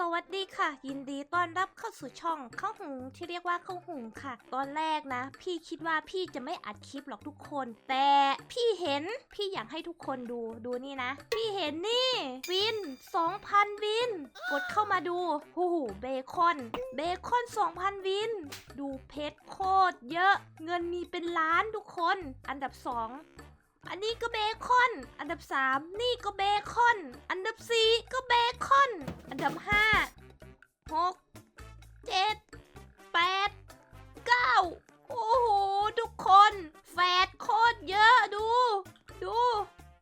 สวัสดีค่ะ ยินดีต้อนรับเข้าสู่ช่องข้าวหุงที่เรียกว่าข้าวหุงค่ะ ตอนแรกนะ พี่คิดว่าพี่จะไม่อัดคลิปหรอกทุกคน แต่พี่เห็นพี่อยากให้ทุกคนดูดูนี่นะ พี่เห็นนี่วิน 2,000 วิน กดเข้ามาดูหูหูเบคอน เบคอน 2,000 วิน ดูเพชรโคตรเยอะ เงินมีเป็นล้านทุกคน อันดับ 2 อันนี้ก็เบคอน อันดับ 3 นี่ก็เบคอน อันดับ 4 ก็เบคอน อันดับ 5 6 7 8 9 โอ้โห ทุกคน แฟดโคตรเยอะดู ดู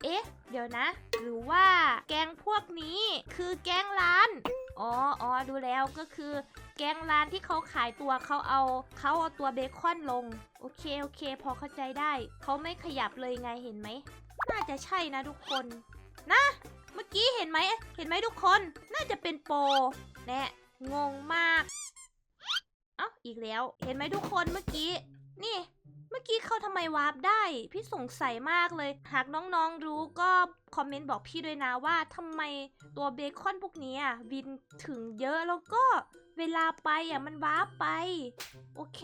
เอ๊ะ เดี๋ยวนะ หรือว่าแกงพวกนี้คือแกงร้าน อ๋ออ๋อดูแล้วก็คือ กงร้านที่เขาขายตัวเขาเอาเขาเอาตัวเบคอนลง โอเคโอเค พอเข้าใจได้ เขาไม่ขยับเลยไงเห็นไหม น่าจะใช่นะทุกคน นะ เมื่อกี้เห็นไหมเห็นไหมทุกคน น่าจะเป็นโปรแน่งงมาก เอ้าอีกแล้ว เห็นไหมทุกคนเมื่อกี้ นี่ เมื่อกี้เขาทำไมวาร์ปได้ พี่สงสัยมากเลย หากน้องๆรู้ก็คอมเมนต์บอกพี่ด้วยนะว่าทำไมตัวเบคอนพวกนี้อะบินถึงเยอะแล้วก็ เวลาไปอะมันวาร์ปไป โอเค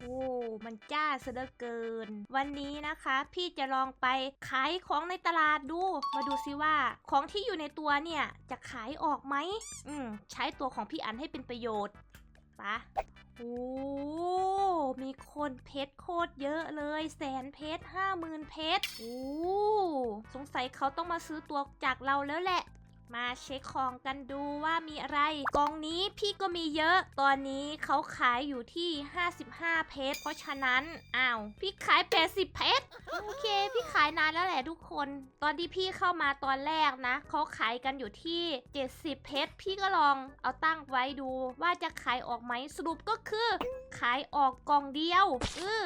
โอ้มันจ้าซะเหลือเกิน วันนี้นะคะ พี่จะลองไปขายของในตลาดดู มาดูซิว่า ของที่อยู่ในตัวเนี่ย จะขายออกไหมอืมใช้ตัวของพี่อันให้เป็นประโยชน์ปะโอ้มีคนเพชรโคตรเยอะเลย แสนเพชรห้าหมื่นเพชรโอ้สงสัยเขาต้องมาซื้อตัวจากเราแล้วแหละ มาเช็คของกันดูว่ามีอะไร กองนี้พี่ก็มีเยอะ ตอนนี้เขาขายอยู่ที่ 55 เพชร เพราะฉะนั้น อ้าว พี่ขาย 80 เพชร โอเค พี่ขายนานแล้วแหละทุกคน ตอนที่พี่เข้ามาตอนแรกนะ เขาขายกันอยู่ที่ 70 เพชร พี่ก็ลองเอาตั้งไว้ดู ว่าจะขายออกไหม สรุปก็คือ ขายออกกองเดียวเออ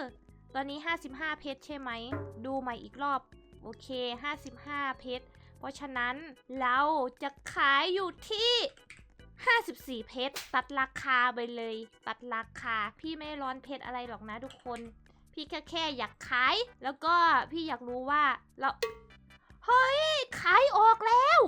ตอนนี้ 55 เพชรใช่ไหม ดูใหม่อีกรอบ โอเค 55 เพชร เพราะฉะนั้นเราจะขายอยู่ที่ 54 เพชรตัดราคาไปเลย ตัดราคา พี่ไม่ร้อนเพชรอะไรหรอกนะทุกคน พี่แค่แค่อยากขาย แล้วก็พี่อยากรู้ว่าเรา เฮ้ย ขายออกแล้ว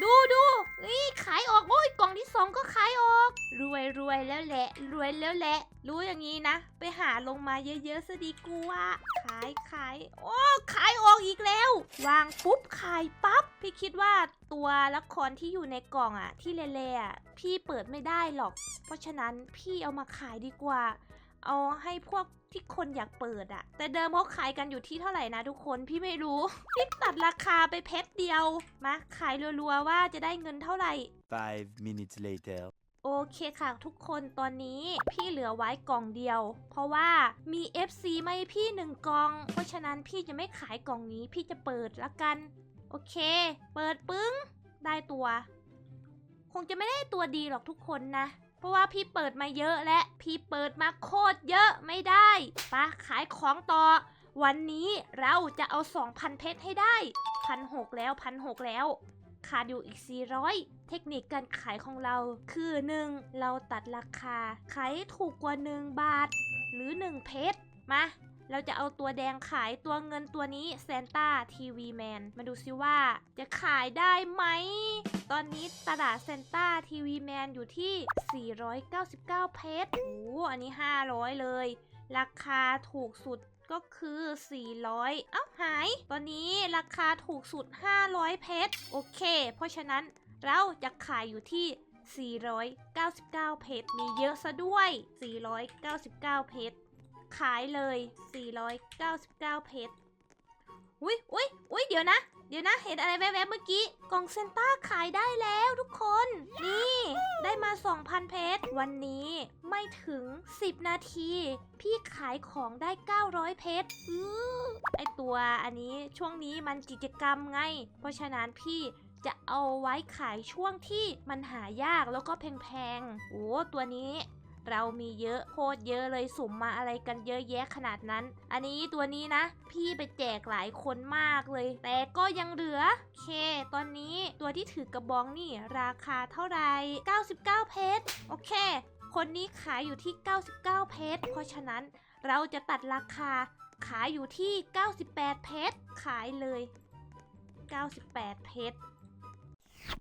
ดูดูนี่ขายออกโอ้ยกล่องที่สองก็ขายออก รวยรวยแล้วแหละ รวยแล้วแหละ รู้อย่างนี้นะ ไปหาลงมาเยอะๆซะดีกูว่าขายขายโอ้ขายออกอีกแล้ว วางปุ๊บขายปั๊บพี่คิดว่าตัวละครที่อยู่ในกล่องอะที่เละๆอะพี่เปิดไม่ได้หรอก เพราะฉะนั้นพี่เอามาขายดีกว่า เอาให้พวกที่คนอยากเปิดอะแต่เดิมเขาขายกันอยู่ที่เท่าไหร่นะทุกคนพี่ไม่รู้ พี่ตัดราคาไปเพชรเดียว มาขายรัวๆว่าจะได้เงินเท่าไหร่ Five minutes later. โอเคค่ะทุกคนตอนนี้พี่เหลือไว้กล่องเดียว เพราะว่ามี FC มาให้พี่หนึ่งกล่อง เพราะฉะนั้นพี่จะไม่ขายกล่องนี้พี่จะเปิดละกัน โอเค เปิดปึ้ง ได้ตัว คงจะไม่ได้ตัวดีหรอกทุกคนนะ เพราะว่าพี่เปิดมาเยอะและพี่เปิดมาโคตรเยอะไม่ได้ปะขายของต่อ วันนี้เราจะเอา 2,000 เพชรให้ได้พันหกแล้วพันหกแล้วขาดอยู่อีก 400 เทคนิคการขายของเราคือ 1. เราตัดราคา ขายถูกกว่า 1 บาท หรือ 1 เพชรมาเราจะเอาตัวแดงขายตัวเงินตัวนี้แซนต้าทีวีแมนมาดูซิว่าจะขายได้ไหม ตอนนี้ตลาดเซนต้าทีวีแมนอยู่ที่ 499 เพชรโอ้อันนี้ 500 เลย ราคาถูกสุดก็คือ 400 เอ้าหาย ตอนนี้ราคาถูกสุด 500 เพชร โอเค เพราะฉะนั้นเราจะขายอยู่ที่ 499 เพชร มีเยอะซะด้วย 499 เพชร ขายเลย 499 เพชร อุ้ยอุ้ยอุ้ยเดี๋ยวนะ เดี๋ยวนะเห็นอะไรแวบๆเมื่อกี้กล่องเซนต้าขายได้แล้วทุกคน นี่ ได้มา 2,000 เพชรวันนี้ไม่ถึง 10 นาที พี่ขายของได้ 900 เพชรอื้อไอตัวอันนี้ช่วงนี้มันกิจกรรมไง เพราะฉะนั้นพี่จะเอาไว้ขายช่วงที่มันหายากแล้วก็แพงๆโอ้ตัวนี้ เรามีเยอะโคตรเยอะเลยสุ่มมาอะไรกันเยอะแยะขนาดนั้น อันนี้ตัวนี้นะ พี่ไปแจกหลายคนมากเลย แต่ก็ยังเหลือโอเค ตอนนี้ตัวที่ถือกระบองนี่ราคาเท่าไหร่99 เพชรโอเค คนนี้ขายอยู่ที่ 99 เพชรเพราะฉะนั้นเราจะตัดราคาขายอยู่ที่ 98 เพชรขายเลย 98 เพชร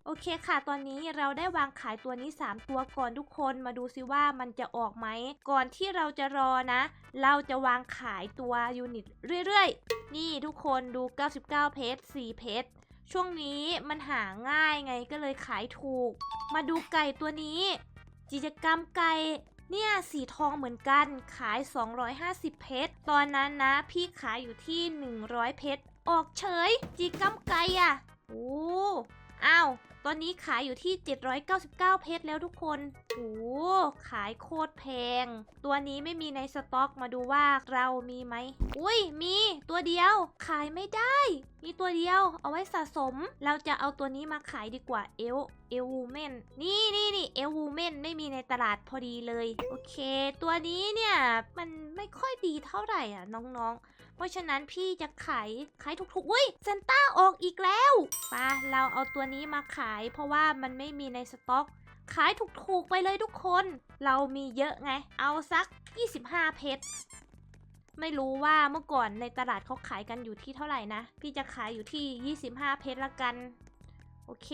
โอเคค่ะ ตอนนี้เราได้วางขายตัวนี้ 3 ตัวก่อนทุกคนมาดูซิว่ามันจะออกไหม ก่อนที่เราจะรอนะ เราจะวางขายตัวยูนิตเรื่อยๆ นี่ทุกคนดู 99 เพชร4เพชรช่วงนี้มันหาง่ายไงก็เลยขายถูก มาดูไก่ตัวนี้ กิจกรรมไก่เนี่ยสีทองเหมือนกันขาย 250 เพชร ตอนนั้นนะ พี่ขายอยู่ที่ 100 เพชร ออกเฉยกิกรรมไก่อะโอ้ อ้าว ตอนนี้ขายอยู่ที่ 799 เพชรแล้วทุกคน โอ้ขายโคตรแพง ตัวนี้ไม่มีในสต็อกมาดูว่าเรามีไหม อุ้ยมีตัวเดียว ขายไม่ได้ มีตัวเดียวเอาไว้สะสม เราจะเอาตัวนี้มาขายดีกว่าเอลเอลวูเมนนี่นี่นี่เอลวูเมนไม่มีในตลาดพอดีเลย โอเค ตัวนี้เนี่ยมันไม่ค่อยดีเท่าไหร่อะน้องๆ เพราะฉะนั้นพี่จะขายขายถูกๆอุ้ยเซนต้าออกอีกแล้วปะเราเอาตัวนี้มาขาย เพราะว่ามันไม่มีในสต็อก ขายถูกๆไปเลยทุกคน เรามีเยอะไง เอาสัก 25 เพชร ไม่รู้ว่าเมื่อก่อนในตลาดเขาขายกันอยู่ที่เท่าไหร่นะ พี่จะขายอยู่ที่ 25 เพชรละกัน โอเค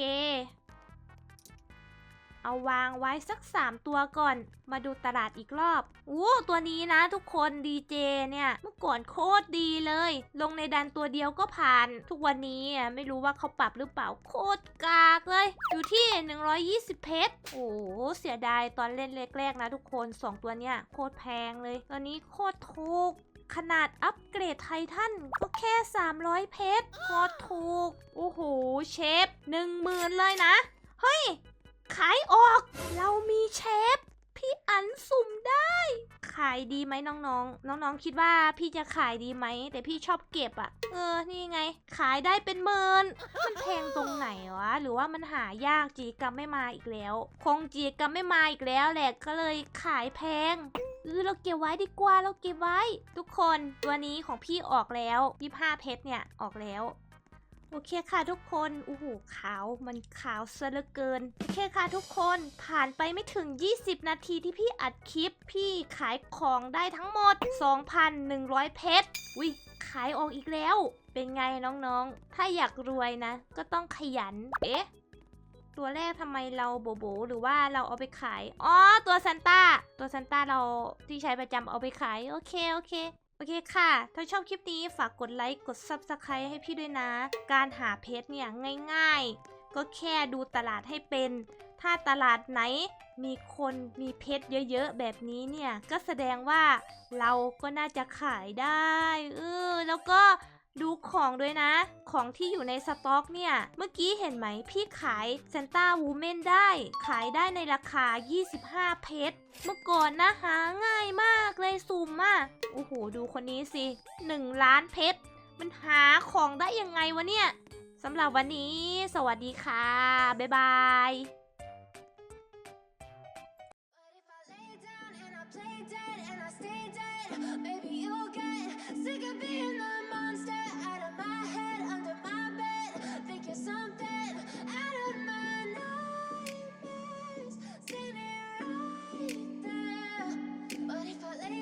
เอาวางไว้สัก 3 ตัวก่อน มาดูตลาดอีกรอบอู้ตัวนี้นะทุกคนดีเจเนี่ย เมื่อก่อนโคตรดีเลย ลงในดันตัวเดียวก็ผ่าน ทุกวันนี้อะไม่รู้ว่าเขาปรับหรือเปล่าโคตรกากเลย อยู่ที่ 120 เพชร โอ้เสียดายตอนเล่นแรกๆนะทุกคน 2 ตัวเนี้ยโคตรแพงเลย ตอนนี้โคตรถูก ขนาดอัปเกรดไททันก็แค่ 300 เพชรโคตรถูก โอ้โห เชฟ10,000เลยนะ เฮ้ย ขายออก เรามีเชฟ พี่อันสุ่มได้ ขายดีไหมน้องๆ น้องๆ คิดว่าพี่จะขายดีไหม แต่พี่ชอบเก็บอะ่ะเออ นี่ไง ขายได้เป็นหมื่นมันแพงตรงไหนวะ หรือว่ามันหายากจีกรรมไม่มาอีกแล้ว คงจีกรรมไม่มาอีกแล้วแหละก็เลยขายแพง เออเราเก็บไว้ดีกว่าเราเก็บไว้ ทุกคนตัวนี้ของพี่ออกแล้ว25เพชรเนี่ยออกแล้วโอเคค่ะทุกคนโอ้โหขาวมันขาวเหลือเกิน โอเคค่ะทุกคนผ่านไปไม่ถึง 20 นาทีที่พี่อัดคลิป พี่ขายของได้ทั้งหมด 2,100 เพชรวิขายออกอีกแล้ว เป็นไงน้องๆ ถ้าอยากรวยนะ ก็ต้องขยัน เอ๊ะ ตัวแรกทำไมเราโบโบหรือว่าเราเอาไปขาย อ๋อ ตัวซันต้า ตัวซันต้าเราที่ใช้ประจำเอาไปขาย โอเค โอเค โอเคค่ะ ถ้าชอบคลิปนี้ฝากกดไลค์ กด Subscribe ให้พี่ด้วยนะ การหาเพชรเนี่ยง่ายๆ ก็แค่ดูตลาดให้เป็น ถ้าตลาดไหนมีคนมีเพชรเยอะๆ แบบนี้เนี่ย ก็แสดงว่าเราก็น่าจะขายได้ เออ แล้วก็ ดูของด้วยนะ ของที่อยู่ในสต็อกเนี่ย เมื่อกี้เห็นไหมพี่ขายเซนต้าวูเมนได้ ขายได้ในราคา 25 เพชร เมื่อก่อนนะหาง่ายมากเลยสุ่มอะโอ้โห ดูคนนี้สิ 1 ล้านเพชร มันหาของได้ยังไงวะเนี่ยสำหรับวันนี้ สวัสดีค่ะ บ๊ายบาย